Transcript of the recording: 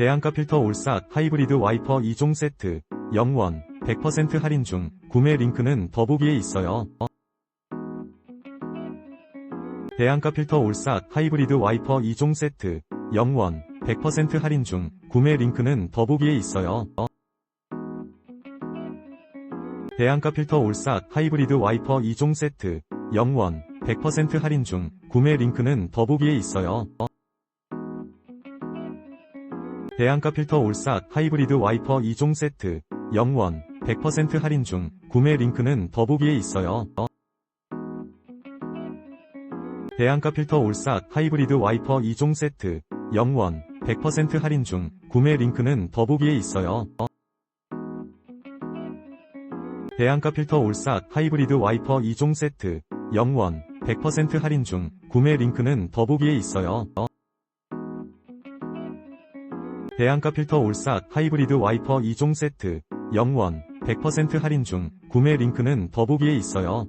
대안가 필터 올싹 하이브리드 와이퍼 2종 세트 0원 100% 할인 중 구매 링크는 더보기에 있어요. 대안가 필터 올싹 하이브리드 와이퍼 2종 세트 0원 100% 할인 중 구매 링크는 더보기에 있어요. 대안가 필터 올싹 하이브리드 와이퍼 2종 세트 0원 100% 할인 중 구매 링크는 더보기에 있어요. 대안가 필터 올싹 하이브리드 와이퍼 2종 세트 0원 100% 할인 중 구매 링크는 더보기에 있어요. 대안가 필터 올싹 하이브리드 와이퍼 2종 세트 0원 100% 할인 중 구매 링크는 더보기에 있어요. 대안가 필터 올싹 하이브리드 와이퍼 2종 세트 0원 100% 할인 중 구매 링크는 더보기에 있어요. 대안가 필터 올싹 하이브리드 와이퍼 2종 세트 0원 100% 할인 중 구매 링크는 더보기에 있어요.